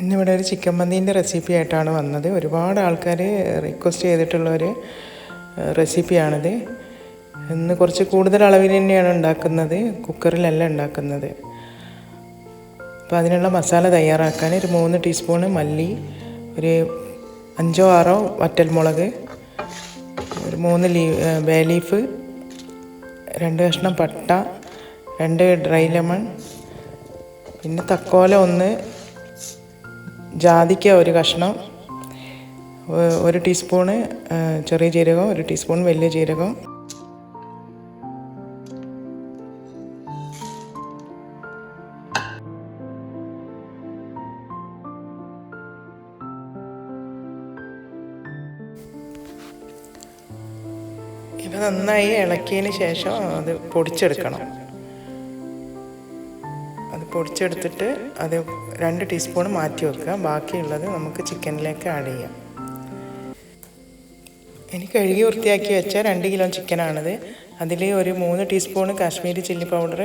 ഇന്നിവിടെ ഒരു chicken മന്തീന്റെ recipe ആയിട്ടാണ് വന്നത്. ഒരുപാട് ആൾക്കാർ റിക്വസ്റ്റ് ചെയ്തിട്ടുള്ള ഒരു റെസിപ്പിയാണിത് ഇന്ന് കുറച്ച് കൂടുതൽ അളവിൽ തന്നെയാണ് ഉണ്ടാക്കുന്നത്. കുക്കറിലല്ല ഉണ്ടാക്കുന്നത്. അപ്പോൾ അതിനുള്ള മസാല തയ്യാറാക്കാൻ ഒരു മൂന്ന് ടീസ്പൂണ് മല്ലി ഒരു അഞ്ചോ ആറോ വറ്റൽമുളക് ഒരു മൂന്ന് ലീ ബേ ലീഫ് രണ്ട് കഷ്ണം പട്ട രണ്ട് ഡ്രൈ ലെമൺ പിന്നെ തക്കോല ഒന്ന് ജാതിക്ക ഒരു കഷ്ണം ഒരു ടീസ്പൂണ് ചെറിയ ജീരകം ഒരു ടീസ്പൂൺ വലിയ ജീരകം. ഇവ നന്നായി ഇളക്കിയതിന് ശേഷം അത് പൊടിച്ചെടുക്കണം. പൊടിച്ചെടുത്തിട്ട് അത് രണ്ട് ടീസ്പൂൺ മാറ്റി വെക്കുക. ബാക്കിയുള്ളത് നമുക്ക് ചിക്കനിലേക്ക് ആഡ് ചെയ്യാം. ഇനി കഴുകി വൃത്തിയാക്കി വെച്ച രണ്ട് കിലോ ചിക്കനാണിത്. അതിൽ ഒരു മൂന്ന് ടീസ്പൂൺ കാശ്മീരി ചില്ലി പൗഡർ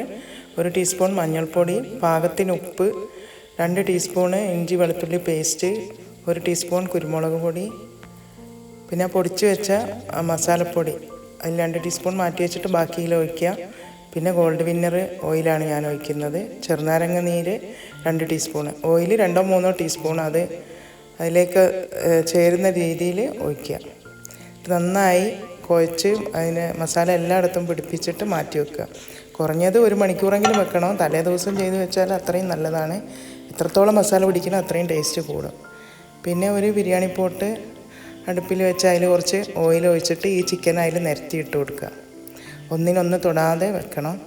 ഒരു ടീസ്പൂൺ മഞ്ഞൾപ്പൊടി പാകത്തിന് ഉപ്പ് രണ്ട് ടീസ്പൂണ് ഇഞ്ചി വെളുത്തുള്ളി പേസ്റ്റ് ഒരു ടീസ്പൂൺ കുരുമുളക് പൊടി. പിന്നെ പൊടിച്ച് വെച്ച മസാലപ്പൊടി. അതിൽ രണ്ട് ടീസ്പൂൺ മാറ്റി വെച്ചിട്ട് ബാക്കിയിൽ ഒഴിക്കുക. പിന്നെ ഗോൾഡ് വിന്നർ ഓയിലാണ് ഞാൻ ഒഴിക്കുന്നത്. ചെറുനാരങ്ങ നീര് രണ്ട് ടീസ്പൂൺ ഓയിൽ രണ്ടോ മൂന്നോ ടീസ്പൂൺ അത് അതിലേക്ക് ചേരുന്ന രീതിയിൽ ഒഴിക്കുക. നന്നായി കുഴച്ച് അതിന് മസാല എല്ലായിടത്തും പിടിപ്പിച്ചിട്ട് മാറ്റി വെക്കുക. കുറഞ്ഞത് ഒരു മണിക്കൂറെങ്കിലും വെക്കണം? തലേ ദിവസം ചെയ്ത് വെച്ചാൽ അത്രയും നല്ലതാണ്. എത്രത്തോളം മസാല പിടിക്കണം അത്രയും ടേസ്റ്റ് കൂടും. പിന്നെ ഒരു ബിരിയാണി പോട്ട് അടുപ്പിൽ വെച്ച് അതിൽ കുറച്ച് ഓയിൽ ഒഴിച്ചിട്ട് ഈ ചിക്കൻ അതിൽ നിരത്തി ഇട്ട് കൊടുക്കുക. ഒന്നിനൊന്ന് തൊടാതെ വെക്കണം.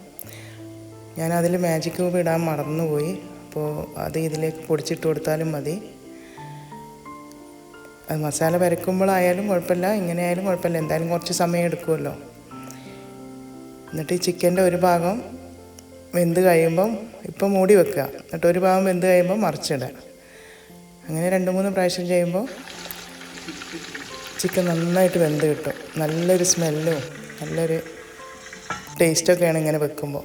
ഞാൻ അതിൽ മാജിക് ക്യൂബ് ഇടാൻ മറന്നുപോയി. അപ്പോൾ അത് ഇതിലേക്ക് പൊടിച്ചിട്ട് കൊടുത്താലും മതി. അത് മസാല പരക്കുമ്പോഴായാലും കുഴപ്പമില്ല ഇങ്ങനെ ആയാലും കുഴപ്പമില്ല. എന്തായാലും കുറച്ച് സമയം എടുക്കുമല്ലോ. എന്നിട്ട് ഈ ചിക്കന്റെ ഒരു ഭാഗം വെന്ത് കഴിയുമ്പം ഇപ്പം മൂടി വെക്കുക. എന്നിട്ട് ഒരു ഭാഗം വെന്ത് കഴിയുമ്പോൾ മറിച്ചിടുക. അങ്ങനെ രണ്ട് മൂന്ന് പ്രാവശ്യം ചെയ്യുമ്പോൾ ചിക്കൻ നന്നായിട്ട് വെന്ത് കിട്ടും. നല്ലൊരു സ്മെല്ലും നല്ലൊരു ടേസ്റ്റൊക്കെയാണ് ഇങ്ങനെ വെക്കുമ്പോൾ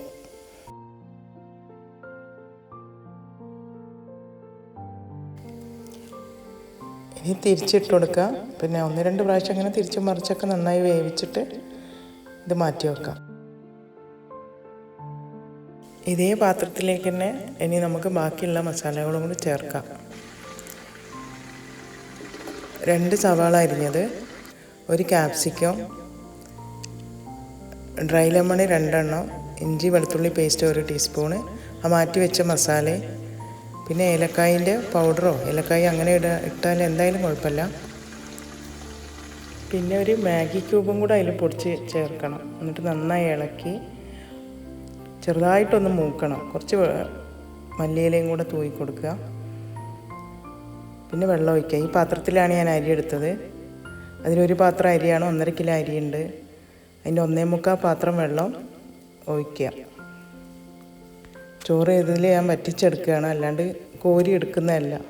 ഇനി തിരിച്ചിട്ട് കൊടുക്കുക പിന്നെ ഒന്ന് രണ്ട് പ്രാവശ്യം അങ്ങനെ തിരിച്ച് മറിച്ചൊക്കെ നന്നായി വേവിച്ചിട്ട് ഇത് മാറ്റി വെക്കാം. ഇതേ പാത്രത്തിലേക്ക് തന്നെ ഇനി നമുക്ക് ബാക്കിയുള്ള മസാലകളും കൂടി ചേർക്കാം. രണ്ട് സവാള അരിഞ്ഞത് ഒരു ക്യാപ്സിക്കം ഡ്രൈ ലെമൺ രണ്ടെണ്ണം ഇഞ്ചി വെളുത്തുള്ളി പേസ്റ്റ് ഒരു ടീസ്പൂണ് ആ മാറ്റി വെച്ച മസാല പിന്നെ ഏലക്കായിന്റെ പൗഡറോ ഏലക്കായ അങ്ങനെ ഇട ഇട്ടാൽ എന്തായാലും കുഴപ്പമില്ല. പിന്നെ ഒരു മാഗി ക്യൂബും കൂടെ അതിൽ പൊടിച്ച് ചേർക്കണം. എന്നിട്ട് നന്നായി ഇളക്കി ചെറുതായിട്ടൊന്ന് മൂക്കണം. കുറച്ച് മല്ലിയിലയും കൂടെ തൂയി കൊടുക്കുക. പിന്നെ വെള്ളം ഒഴിക്കുക. ഈ പാത്രത്തിലാണ് ഞാൻ അരി എടുത്തത്. അതിലൊരു പാത്രം അരിയാണ് ഒന്നര കിലോ അരിയുണ്ട്. അതിന്റെ ഒന്നേ മുക്കാൽ പാത്രം വെള്ളം ഒഴിക്കുക. ചോറ് ഇതിൽ ഞാൻ വറ്റിച്ചെടുക്കുകയാണ്. അല്ലാണ്ട് കോരി എടുക്കുന്നതല്ല.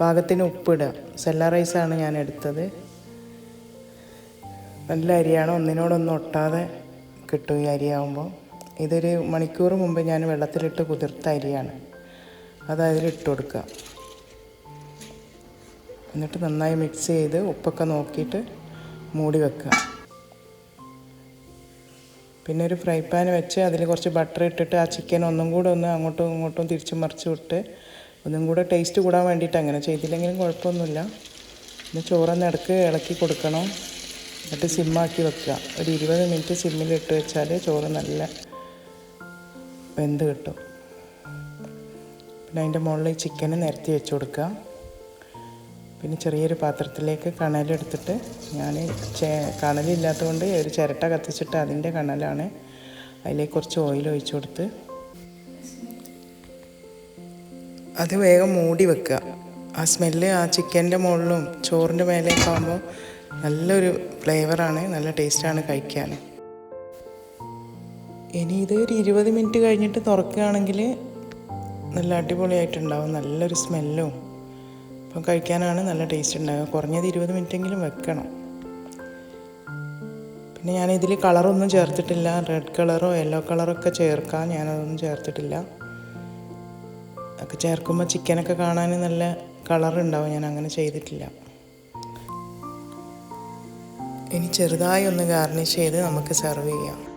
പാകത്തിന് ഉപ്പിടുക. സെല്ല റൈസാണ് ഞാൻ എടുത്തത്. നല്ല അരിയാണ്. ഒന്നിനോടൊന്നും ഒട്ടാതെ കിട്ടും ഈ അരിയാവുമ്പോൾ. ഇതൊരു മണിക്കൂർ മുമ്പ് ഞാൻ വെള്ളത്തിലിട്ട് കുതിർത്ത അരിയാണ്. അത് അതിലിട്ട് കൊടുക്കുക. എന്നിട്ട് നന്നായി മിക്സ് ചെയ്ത് ഉപ്പൊക്കെ നോക്കിയിട്ട് മൂടി വെക്കുക. പിന്നെ ഒരു ഫ്രൈ പാൻ വെച്ച് അതിൽ കുറച്ച് ബട്ടർ ഇട്ടിട്ട് ആ ചിക്കൻ ഒന്നും കൂടെ ഒന്ന് അങ്ങോട്ടും ഇങ്ങോട്ടും തിരിച്ച് മറിച്ച് വിട്ട് ഒന്നും കൂടെ ടേസ്റ്റ് കൂടാൻ വേണ്ടിയിട്ട് അങ്ങനെ ചെയ്തില്ലെങ്കിലും കുഴപ്പമൊന്നുമില്ല. പിന്നെ ചോറൊന്ന് ഇടയ്ക്ക് ഇളക്കി കൊടുക്കണം. എന്നിട്ട് സിമ്മാക്കി വെക്കുക. ഒരു ഇരുപത് മിനിറ്റ് സിമ്മിലിട്ട് വെച്ചാൽ ചോറ് നല്ല വെന്ത് കിട്ടും. പിന്നെ അതിന്റെ മുകളിൽ ചിക്കന് നിരത്തി വെച്ച് കൊടുക്കുക. പിന്നെ ചെറിയൊരു പാത്രത്തിലേക്ക് കണലെടുത്തിട്ട് ഞാൻ ചേ കണലില്ലാത്തതുകൊണ്ട് ഒരു ചിരട്ട കത്തിച്ചിട്ട് അതിന്റെ കണലാണ് അതിലേക്ക് കുറച്ച് ഓയിൽ ഒഴിച്ചു കൊടുത്ത് അത് വേഗം മൂടി വെക്കുക. ആ സ്മെല്ല് ആ ചിക്കന്റെ മുകളിലും ചോറിന്റെ മേലേക്ക് ആകുമ്പോൾ നല്ലൊരു ഫ്ലേവറാണ് നല്ല ടേസ്റ്റാണ് കഴിക്കാൻ. ഇനി ഇത് ഒരു ഇരുപത് മിനിറ്റ് കഴിഞ്ഞിട്ട് തുറക്കുകയാണെങ്കിൽ നല്ല അടിപൊളിയായിട്ടുണ്ടാവും നല്ലൊരു സ്മെല്ലും. അപ്പം കഴിക്കാനാണ് നല്ല ടേസ്റ്റ് ഉണ്ടാകുക കുറഞ്ഞത് ഇരുപത് മിനിറ്റെങ്കിലും വെക്കണം. പിന്നെ ഞാൻ ഇതിൽ കളറൊന്നും ചേർത്തിട്ടില്ല. റെഡ് കളറോ യെല്ലോ കളറോ ഒക്കെ ചേർക്കാം. ഞാനതൊന്നും ചേർത്തിട്ടില്ല. ഒക്കെ ചേർക്കുമ്പോൾ ചിക്കനൊക്കെ കാണാൻ നല്ല കളറുണ്ടാവും ഞാൻ അങ്ങനെ ചെയ്തിട്ടില്ല. ഇനി ചെറുതായി ഒന്ന് ഗാർണിഷ് ചെയ്ത് നമുക്ക് സെർവ് ചെയ്യാം.